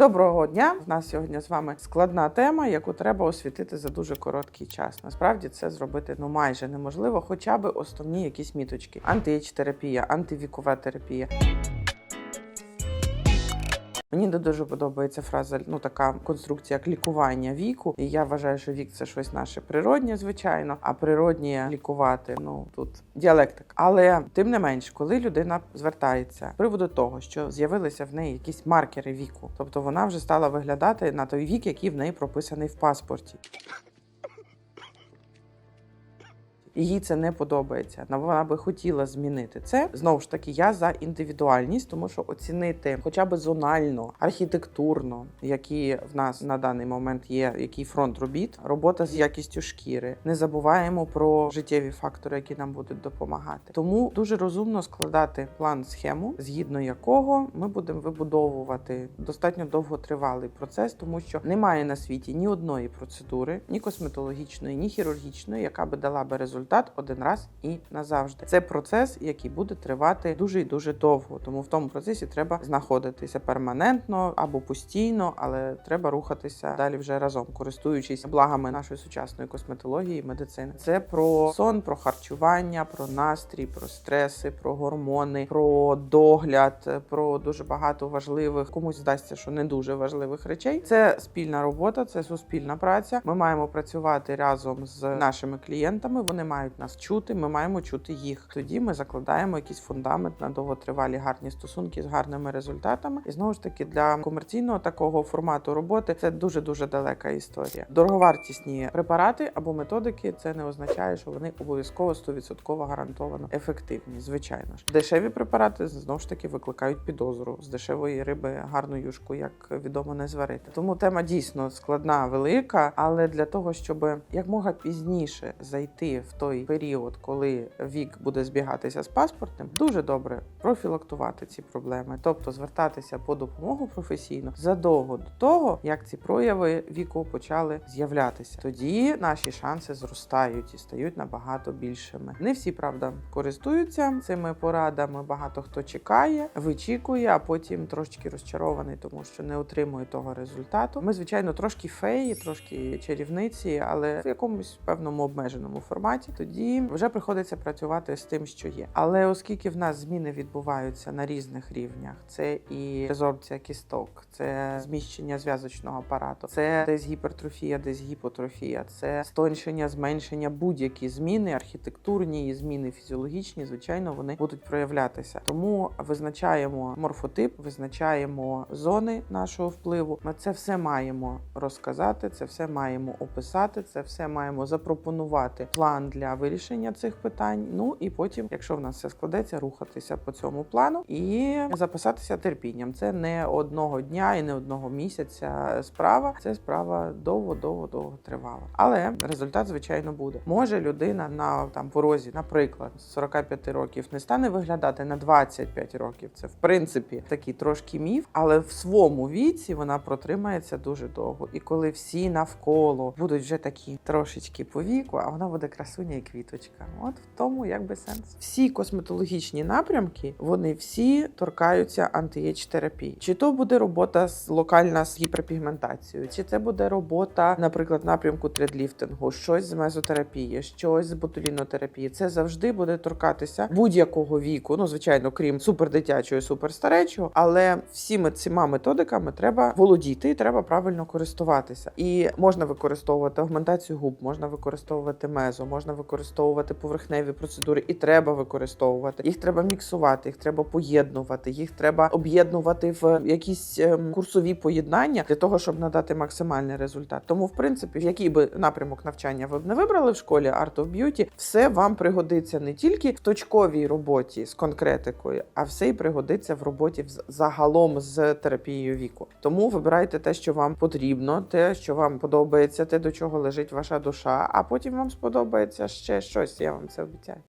Доброго дня! У нас сьогодні з вами складна тема, яку треба освітити за дуже короткий час. Насправді це зробити ну майже неможливо, хоча б основні якісь міточки: антиеч-терапія, антивікова терапія. Мені не дуже подобається фраза, ну така конструкція як лікування віку. І я вважаю, що вік це щось наше природнє, звичайно, а природнє лікувати ну тут діалектик. Але тим не менш, коли людина звертається з приводу того, що з'явилися в неї якісь маркери віку, тобто вона вже стала виглядати на той вік, який в неї прописаний в паспорті. Їй це не подобається. на- Вона би хотіла змінити це. Знову ж таки, я за індивідуальність, тому що оцінити хоча б зонально, архітектурно, які в нас на даний момент є, який фронт робіт, робота з якістю шкіри. Не забуваємо про життєві фактори, які нам будуть допомагати. Тому дуже розумно складати план схему, згідно якого ми будемо вибудовувати достатньо довготривалий процес, тому що немає на світі ні одної процедури, ні косметологічної, ні хірургічної, яка би дала би результат один раз і назавжди. Це процес, який буде тривати дуже і дуже довго. Тому в тому процесі треба знаходитися перманентно або постійно, але треба рухатися далі вже разом, користуючись благами нашої сучасної косметології і медицини. Це про сон, про харчування, про настрій, про стреси, про гормони, про догляд, про дуже багато важливих, комусь здасться, що не дуже важливих речей. Це спільна робота, це суспільна праця. Ми маємо працювати разом з нашими клієнтами. Вони мають нас чути. Ми маємо чути їх. Тоді ми закладаємо якийсь фундамент на довготривалі гарні стосунки з гарними результатами. І знову ж таки для комерційного такого формату роботи це дуже дуже далека історія. Дороговартісні препарати або методики це не означає, що вони обов'язково 100% гарантовано ефективні. Звичайно ж, дешеві препарати знову ж таки викликають підозру з дешевої риби гарну юшку, як відомо, не зварити. Тому тема дійсно складна, велика, але для того, щоб якмога пізніше зайти в той період, коли вік буде збігатися з паспортним, дуже добре профілактувати ці проблеми, тобто звертатися по допомогу професійно задовго до того, як ці прояви віку почали з'являтися. Тоді наші шанси зростають і стають набагато більшими. Не всі правда користуються цими порадами. Багато хто чекає, вичікує, а потім трошечки розчарований, тому що не отримує того результату. Ми, звичайно, трошки феї, трошки чарівниці, але в якомусь певному обмеженому форматі. Тоді вже приходиться працювати з тим, що є. Але оскільки в нас зміни відбуваються на різних рівнях, це і резорбція кісток, це зміщення зв'язочного апарату, це десь гіпертрофія, десь гіпотрофія, це стоншення, зменшення, будь-які зміни, архітектурні і зміни фізіологічні, звичайно, вони будуть проявлятися. Тому визначаємо морфотип, визначаємо зони нашого впливу. Ми це все маємо розказати, це все маємо описати, це все маємо запропонувати план для вирішення цих питань. Ну і потім, якщо в нас все складеться, рухатися по цьому плану і записатися терпінням. Це не одного дня і не одного місяця справа. Це справа довго, довго, довго тривала. Але результат, звичайно, буде. Може людина на там порозі, наприклад, з 45 років не стане виглядати на 25 років. Це в принципі такий трошки міф, але в своєму віці вона протримається дуже довго. І коли всі навколо будуть вже такі трошечки по віку, а вона буде красуня і квіточка. От в тому якби сенс. Всі косметологічні напрямки, вони всі торкаються антиєч терапії. Чи то буде робота з локальна з гіперпігментацією, чи це буде робота, наприклад, напрямку тредліфтингу, щось з мезотерапії, щось з ботулінотерапії. Це завжди буде торкатися будь-якого віку. Ну, звичайно, крім супердитячого, і суперстаречого, але всіми цими методиками треба володіти і треба правильно користуватися. І можна використовувати агментацію губ, можна використовувати мезо, можна використовувати поверхневі процедури, і треба використовувати. Їх треба міксувати, їх треба поєднувати, їх треба об'єднувати в якісь ем, курсові поєднання для того, щоб надати максимальний результат. Тому, в принципі, який би напрямок навчання ви б не вибрали в школі Art of Beauty, все вам пригодиться не тільки в точковій роботі з конкретикою, а все й пригодиться в роботі загалом з терапією віку. Тому вибирайте те, що вам потрібно, те, що вам подобається, те, до чого лежить ваша душа. А потім вам сподобається ще щось. Я вам це обіцяю.